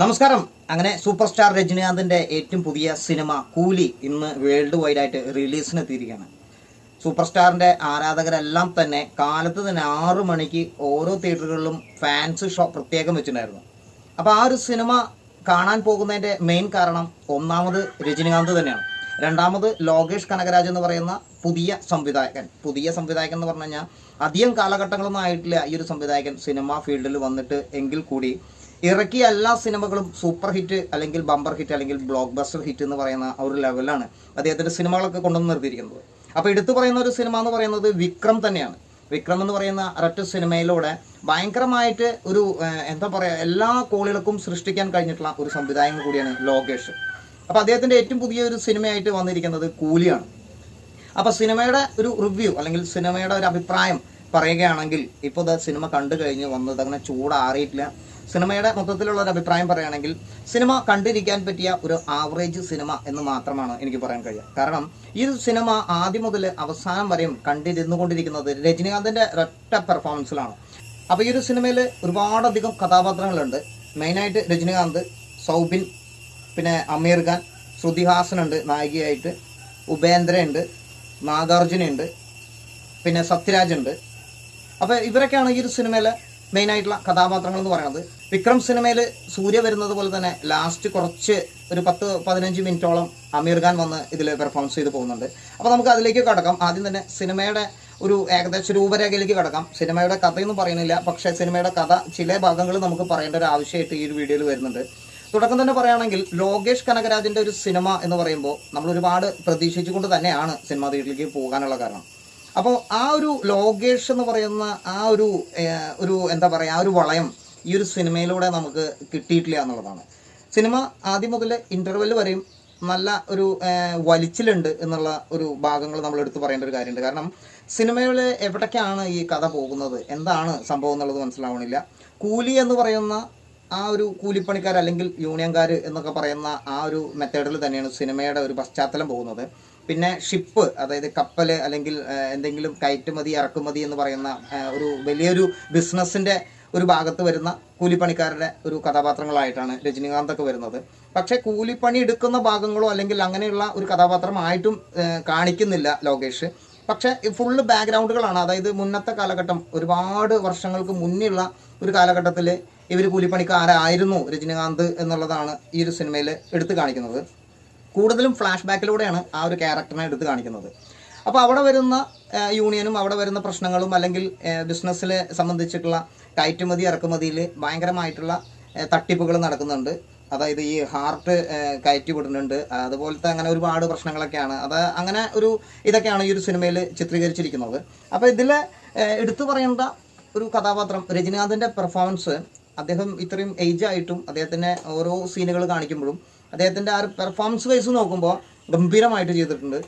നമസ്കാരം. അങ്ങനെ super star രജനീകാന്തിന്റെ ഏറ്റവും പുതിയ സിനിമ കൂലി ഇന്ന് വേൾഡ് വൈഡ് ആയിട്ട് റിലീസിന് എത്തിയിരിക്കുകയാണ്. സൂപ്പർ സ്റ്റാറിന്റെ ആരാധകരെല്ലാം തന്നെ കാലത്ത് തന്നെ ആറ് മണിക്ക് ഓരോ തിയേറ്ററുകളിലും ഫാൻസ് ഷോ പ്രത്യേകം വെച്ചിട്ടുണ്ടായിരുന്നു. അപ്പോൾ ആ ഒരു സിനിമ കാണാൻ പോകുന്നതിന്റെ മെയിൻ കാരണം ഒന്നാമത് രജനീകാന്ത് തന്നെയാണ്. രണ്ടാമത് ലോകേഷ് കനകരാജ് എന്ന് പറയുന്ന പുതിയ സംവിധായകൻ. പുതിയ സംവിധായകൻ എന്ന് പറഞ്ഞു കഴിഞ്ഞാൽ അധികം കാലഘട്ടങ്ങളൊന്നും ആയിട്ടില്ല ഈ ഒരു സംവിധായകൻ സിനിമ ഫീൽഡിൽ വന്നിട്ട് എങ്കിൽ കൂടി. ഇറക്കിയ എല്ലാ സിനിമകളും സൂപ്പർ ഹിറ്റ് അല്ലെങ്കിൽ ബമ്പർ ഹിറ്റ് അല്ലെങ്കിൽ ബ്ലോക്ക് ബസ്റ്റർ ഹിറ്റ് എന്ന് പറയുന്ന ഒരു ലെവലാണ് അദ്ദേഹത്തിന്റെ സിനിമകളൊക്കെ കൊണ്ടുവന്ന് നിർത്തിയിരിക്കുന്നത്. അപ്പോൾ എടുത്തു പറയുന്ന ഒരു സിനിമ എന്ന് പറയുന്നത് വിക്രം തന്നെയാണ്. വിക്രം എന്ന് പറയുന്ന ഒരൊറ്റ സിനിമയിലൂടെ ഭയങ്കരമായിട്ട് ഒരു എന്താ പറയുക എല്ലാ കോളികൾക്കും സൃഷ്ടിക്കാൻ കഴിഞ്ഞിട്ടുള്ള ഒരു സംവിധായകൻ കൂടിയാണ് ലോകേഷ്. അപ്പോൾ അദ്ദേഹത്തിന്റെ ഏറ്റവും പുതിയ ഒരു സിനിമയായിട്ട് വന്നിരിക്കുന്നത് കൂലിയാണ്. അപ്പോൾ സിനിമയുടെ ഒരു റിവ്യൂ അല്ലെങ്കിൽ സിനിമയുടെ ഒരു അഭിപ്രായം പറയുകയാണെങ്കിൽ ഇപ്പോൾ സിനിമ കണ്ടു കഴിഞ്ഞ് വന്നത് അങ്ങനെ ചൂടാറിയിട്ടില്ല. സിനിമയുടെ മൊത്തത്തിലുള്ള ഒരു അഭിപ്രായം പറയുകയാണെങ്കിൽ സിനിമ കണ്ടിരിക്കാൻ പറ്റിയ ഒരു ആവറേജ് സിനിമ എന്ന് മാത്രമാണ് എനിക്ക് പറയാൻ കഴിയുക. കാരണം ഈ സിനിമ ആദ്യം മുതൽ അവസാനം വരെയും കണ്ടിരുന്നു കൊണ്ടിരിക്കുന്നത് രജനീകാന്തിന്റെ ഒരൊറ്റ പെർഫോമൻസിലാണ് അപ്പോൾ ഈ ഒരു സിനിമയിൽ ഒരുപാടധികം കഥാപാത്രങ്ങളുണ്ട്. മെയിനായിട്ട് രജനീകാന്ത് സൗബിൻ പിന്നെ അമീർ ഖാൻ ശ്രുതിഹാസൻ ഉണ്ട് നായികയായിട്ട്. ഉപേന്ദ്ര ഉണ്ട് നാഗാർജുന ഉണ്ട് പിന്നെ സത്യരാജ് ഉണ്ട് അപ്പോൾ ഇവരൊക്കെയാണ് ഈ ഒരു സിനിമയിലെ മെയിൻ ആയിട്ടുള്ള കഥാപാത്രങ്ങൾ എന്ന് പറയുന്നത്. വിക്രം സിനിമയിൽ സൂര്യ വരുന്നത് പോലെ തന്നെ ലാസ്റ്റ് കുറച്ച് ഒരു പത്ത് പതിനഞ്ച് മിനിറ്റോളം അമീർ ഖാൻ വന്ന് ഇതിൽ പെർഫോമൻസ് ചെയ്ത് പോകുന്നുണ്ട്. അപ്പോൾ നമുക്ക് അതിലേക്ക് കടക്കാം. ആദ്യം തന്നെ സിനിമയുടെ ഒരു ഏകദേശ രൂപരേഖയിലേക്ക് കടക്കാം. സിനിമയുടെ കഥയൊന്നും പറയുന്നില്ല. പക്ഷേ സിനിമയുടെ കഥ ചില ഭാഗങ്ങൾ നമുക്ക് പറയേണ്ട ഒരു ആവശ്യമായിട്ട് ഈ ഒരു വീഡിയോയിൽ വരുന്നുണ്ട്. തുടക്കം തന്നെ പറയുകയാണെങ്കിൽ ലോകേഷ് കനകരാജിന്റെ ഒരു സിനിമ എന്ന് പറയുമ്പോൾ നമ്മൾ ഒരുപാട് പ്രതീക്ഷിച്ചുകൊണ്ട് തന്നെയാണ് സിനിമ തിയേറ്ററിലേക്ക് പോകാനുള്ള കാരണം. അപ്പോൾ ആ ഒരു ലോകേഷ് എന്ന് പറയുന്ന ആ ഒരു ഒരു എന്താ പറയുക ആ ഒരു വളയം ഈ ഒരു സിനിമയിലൂടെ നമുക്ക് കിട്ടിയിട്ടില്ല എന്നുള്ളതാണ്. സിനിമ ആദ്യം മുതൽ ഇന്റർവെൽ വരെയും നല്ല ഒരു വലിച്ചിലുണ്ട് എന്നുള്ള ഒരു ഭാഗങ്ങൾ നമ്മൾ എടുത്തു പറയേണ്ട ഒരു കാര്യമുണ്ട്. കാരണം സിനിമയിൽ എവിടേക്കാണ് ഈ കഥ പോകുന്നത്? എന്താണ് സംഭവം എന്നുള്ളത് മനസ്സിലാവണില്ല. കൂലി എന്ന് പറയുന്ന ആ ഒരു കൂലിപ്പണിക്കാർ അല്ലെങ്കിൽ യൂണിയൻകാർ എന്നൊക്കെ പറയുന്ന ആ ഒരു മെത്തേഡിൽ തന്നെയാണ് സിനിമയുടെ ഒരു പശ്ചാത്തലം പോകുന്നത്. പിന്നെ ഷിപ്പ് അതായത് കപ്പൽ അല്ലെങ്കിൽ എന്തെങ്കിലും കയറ്റുമതി ഇറക്കുമതി എന്ന് പറയുന്ന ഒരു വലിയൊരു ബിസിനസ്സിന്റെ ഒരു ഭാഗത്ത് വരുന്ന കൂലിപ്പണിക്കാരുടെ ഒരു കഥാപാത്രങ്ങളായിട്ടാണ് രജനീകാന്തൊക്കെ വരുന്നത്. പക്ഷേ കൂലിപ്പണി എടുക്കുന്ന ഭാഗങ്ങളോ അല്ലെങ്കിൽ അങ്ങനെയുള്ള ഒരു കഥാപാത്രമായിട്ടും കാണിക്കുന്നില്ല ലോകേഷ്. പക്ഷേ ഫുള്ള് ബാക്ക്ഗ്രൗണ്ടുകളാണ് അതായത് മുന്നത്തെ കാലഘട്ടം ഒരുപാട് വർഷങ്ങൾക്ക് മുന്നുള്ള ഒരു കാലഘട്ടത്തിൽ ഇവർ കൂലിപ്പണിക്കാരായിരുന്നു രജനീകാന്ത് എന്നുള്ളതാണ് ഈ ഒരു സിനിമയിൽ എടുത്തു കാണിക്കുന്നത്. കൂടുതലും ഫ്ലാഷ് ബാക്കിലൂടെയാണ് ആ ഒരു ക്യാരക്ടറിനെ എടുത്ത് കാണിക്കുന്നത്. അപ്പോൾ അവിടെ വരുന്ന യൂണിയനും അവിടെ വരുന്ന പ്രശ്നങ്ങളും അല്ലെങ്കിൽ ബിസിനസ്സിൽ സംബന്ധിച്ചിട്ടുള്ള കയറ്റുമതി ഇറക്കുമതിയിൽ ഭയങ്കരമായിട്ടുള്ള തട്ടിപ്പുകൾ നടക്കുന്നുണ്ട്. അതായത് ഈ ഹാർട്ട് കയറ്റി വിടുന്നുണ്ട് അതുപോലത്തെ അങ്ങനെ ഒരുപാട് പ്രശ്നങ്ങളൊക്കെയാണ്. അത് അങ്ങനെ ഒരു ഇതൊക്കെയാണ് ഈ ഒരു സിനിമയിൽ ചിത്രീകരിച്ചിരിക്കുന്നത്. അപ്പോൾ ഇതിൽ എടുത്തു പറയേണ്ട ഒരു കഥാപാത്രം രജനീകാന്തിന്റെ പെർഫോമൻസ് അദ്ദേഹം ഇത്രയും ഏജ് ആയിട്ടും അദ്ദേഹത്തിന്റെ ഓരോ സീനുകൾ കാണിക്കുമ്പോഴും അദ്ദേഹത്തിന്റെ ആ ഒരു പെർഫോമൻസ് വൈസ് നോക്കുമ്പോൾ ഗംഭീരമായിട്ട് ചെയ്തിട്ടുണ്ട്.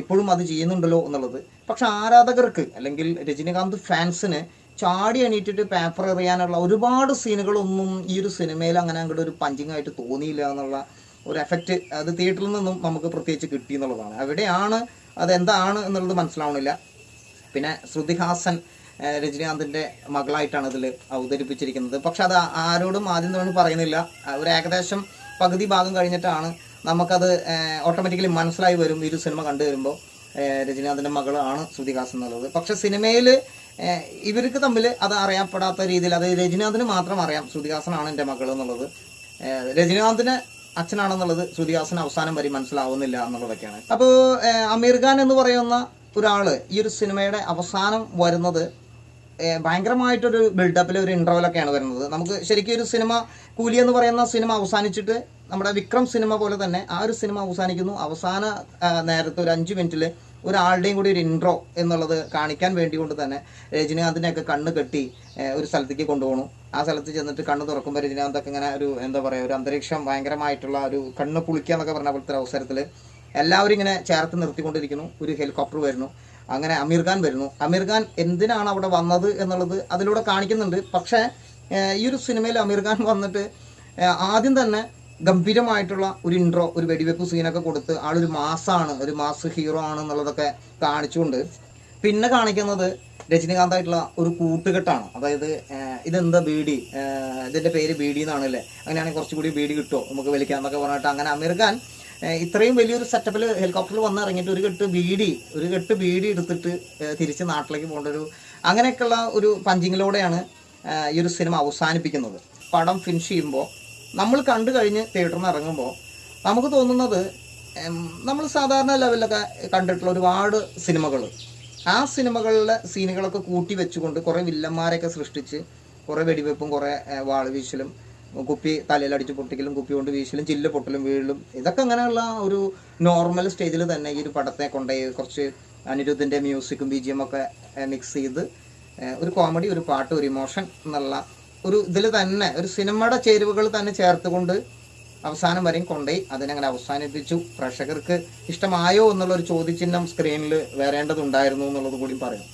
ഇപ്പോഴും അത് ചെയ്യുന്നുണ്ടല്ലോ എന്നുള്ളത്. പക്ഷെ ആരാധകർക്ക് അല്ലെങ്കിൽ രജനീകാന്ത് ഫാൻസിന് ചാടി എണീറ്റിട്ട് പേപ്പർ എറിയാനുള്ള ഒരുപാട് സീനുകളൊന്നും ഈ ഒരു സിനിമയിൽ അങ്ങനെ അങ്ങോട്ട് ഒരു പഞ്ചിങ് ആയിട്ട് തോന്നിയില്ല എന്നുള്ള ഒരു എഫക്റ്റ് അത് തിയേറ്ററിൽ നിന്നും നമുക്ക് പ്രത്യേകിച്ച് കിട്ടി എന്നുള്ളതാണ്. അവിടെയാണ് അതെന്താണ് എന്നുള്ളത് മനസ്സിലാവണില്ല. പിന്നെ ശ്രുതിഹാസൻ രജനീകാന്തിന്റെ മകളായിട്ടാണ് ഇതിൽ അവതരിപ്പിച്ചിരിക്കുന്നത്. പക്ഷെ അത് ആരോടും ആദ്യം തന്നെ പറയുന്നില്ല. ഒരു ഏകദേശം പകുതി ഭാഗം കഴിഞ്ഞിട്ടാണ് നമുക്കത് ഓട്ടോമാറ്റിക്കലി മനസ്സിലായി വരും ഈ ഒരു സിനിമ കണ്ടു വരുമ്പോൾ രജനീകാന്തിന്റെ മകളാണ് ശ്രുതികാസ് എന്നുള്ളത്. പക്ഷെ സിനിമയിൽ ഇവർക്ക് തമ്മിൽ അത് അറിയപ്പെടാത്ത രീതിയിൽ അത് രജനീകാന്തിന് മാത്രം അറിയാം ശ്രുതിഹാസനാണ് എന്റെ മകൾ എന്നുള്ളത്. രജനീകാന്തിന് അച്ഛനാണെന്നുള്ളത് ശ്രുതിഹാസൻ അവസാനം വരെ മനസ്സിലാവുന്നില്ല എന്നുള്ളതൊക്കെയാണ്. അപ്പോൾ അമീർ ഖാൻ എന്ന് പറയുന്ന ഒരാൾ ഈ ഒരു സിനിമയുടെ അവസാനം വരുന്നത് ഭയങ്കരമായിട്ടൊരു ബിൽഡപ്പിൽ ഒരു ഇന്റർവലൊക്കെയാണ് വരുന്നത്. നമുക്ക് ശരിക്കും ഒരു സിനിമ കൂലി എന്ന് പറയുന്ന സിനിമ അവസാനിച്ചിട്ട് നമ്മുടെ വിക്രം സിനിമ പോലെ തന്നെ ആ ഒരു സിനിമ അവസാനിക്കുന്നു. അവസാന നേരത്തെ ഒരു അഞ്ച് മിനിറ്റിൽ ഒരാളുടെയും കൂടി ഒരു ഇൻട്രോ എന്നുള്ളത് കാണിക്കാൻ വേണ്ടി കൊണ്ട് തന്നെ രജനീകാന്തിനെയൊക്കെ കണ്ണ് കെട്ടി ഒരു സ്ഥലത്തേക്ക് കൊണ്ടുപോകണു ആ സ്ഥലത്ത് ചെന്നിട്ട് കണ്ണ് തുറക്കുമ്പോൾ രജനീകാന്തൊക്കെ ഇങ്ങനെ ഒരു എന്താ പറയുക ഒരു അന്തരീക്ഷം ഭയങ്കരമായിട്ടുള്ള ഒരു കണ്ണ് പുളിക്കുക എന്നൊക്കെ പറഞ്ഞ പോലത്തെ അവസരത്തിൽ എല്ലാവരും ഇങ്ങനെ ചേർത്ത് നിർത്തിക്കൊണ്ടിരിക്കുന്നു. ഒരു ഹെലികോപ്റ്റർ വരുന്നു. അങ്ങനെ അമീർ ഖാൻ വരുന്നു. അമീർ ഖാൻ എന്തിനാണ് അവിടെ വന്നത് എന്നുള്ളത് അതിലൂടെ കാണിക്കുന്നുണ്ട്. പക്ഷേ ഈ ഒരു സിനിമയിൽ അമീർ ഖാൻ വന്നിട്ട് ആദ്യം തന്നെ ഗംഭീരമായിട്ടുള്ള ഒരു ഇൻട്രോ ഒരു വെടിവെപ്പ് സീനൊക്കെ കൊടുത്ത് ആളൊരു മാസാണ് ഒരു മാസ് ഹീറോ ആണ് എന്നുള്ളതൊക്കെ കാണിച്ചുകൊണ്ട് പിന്നെ കാണിക്കുന്നത് രജനീകാന്തായിട്ടുള്ള ഒരു കൂട്ടുകെട്ടാണ്. അതായത് ഇതെന്താ ബീഡി? ഡി ഇതിന്റെ പേര് ബീഡി എന്നാണല്ലേ അങ്ങനെയാണെങ്കിൽ കുറച്ചുകൂടി ബീഡി കിട്ടുമോ? നമുക്ക് വിളിക്കാം വലിക്കാന്നൊക്കെ പറഞ്ഞിട്ട് അങ്ങനെ അമീർ ഖാൻ ഇത്രയും വലിയൊരു സെറ്റപ്പിൽ ഹെലികോപ്റ്ററിൽ വന്ന് ഇറങ്ങിയിട്ട് ഒരു കെട്ട് ബീഡി ഒരു കെട്ട് ബീഡി എടുത്തിട്ട് തിരിച്ച് നാട്ടിലേക്ക് പോകേണ്ട ഒരു അങ്ങനെയൊക്കെയുള്ള ഒരു പഞ്ചിങ്ങിലൂടെയാണ് ഈ ഒരു സിനിമ അവസാനിപ്പിക്കുന്നത്. പടം ഫിനിഷ് ചെയ്യുമ്പോൾ നമ്മൾ കണ്ടു കഴിഞ്ഞ് തിയേറ്ററിൽ നിന്ന് ഇറങ്ങുമ്പോൾ നമുക്ക് തോന്നുന്നത് നമ്മൾ സാധാരണ ലെവലിലൊക്കെ കണ്ടിട്ടുള്ള ഒരുപാട് സിനിമകൾ. ആ സിനിമകളിലെ സീനുകളൊക്കെ കൂട്ടി വെച്ചുകൊണ്ട് കുറേ വില്ലന്മാരെയൊക്കെ സൃഷ്ടിച്ച് കുറേ വെടിവെപ്പും കുറേ ഏഹ്, വാൾ വീശലും കുപ്പി തലയിൽ അടിച്ച് പൊട്ടിക്കലും കുപ്പി കൊണ്ട് വീശലും ചില്ല് പൊട്ടലും വീഴലും ഇതൊക്കെ അങ്ങനെയുള്ള ഒരു നോർമൽ സ്റ്റേജിൽ തന്നെ ഈ ഒരു പടത്തെ കൊണ്ടുപോയി കുറച്ച് അനിരുദ്ധിന്റെ മ്യൂസിക്കും ബി ജി എം ഒക്കെ മിക്സ് ചെയ്ത് ഒരു കോമഡി ഒരു പാട്ട് ഒരു ഇമോഷൻ എന്നുള്ള ഒരു ഇതിൽ തന്നെ ഒരു സിനിമയുടെ ചേരുവകൾ തന്നെ ചേർത്തുകൊണ്ട് അവസാനം വരെയും കൊണ്ടുപോയി അതിനങ്ങനെ അവസാനിപ്പിച്ചു. പ്രേക്ഷകർക്ക് ഇഷ്ടമായോ എന്നുള്ളൊരു ചോദ്യചിഹ്നം സ്ക്രീനിൽ വരേണ്ടതുണ്ടായിരുന്നു എന്നുള്ളത് കൂടി പറയാം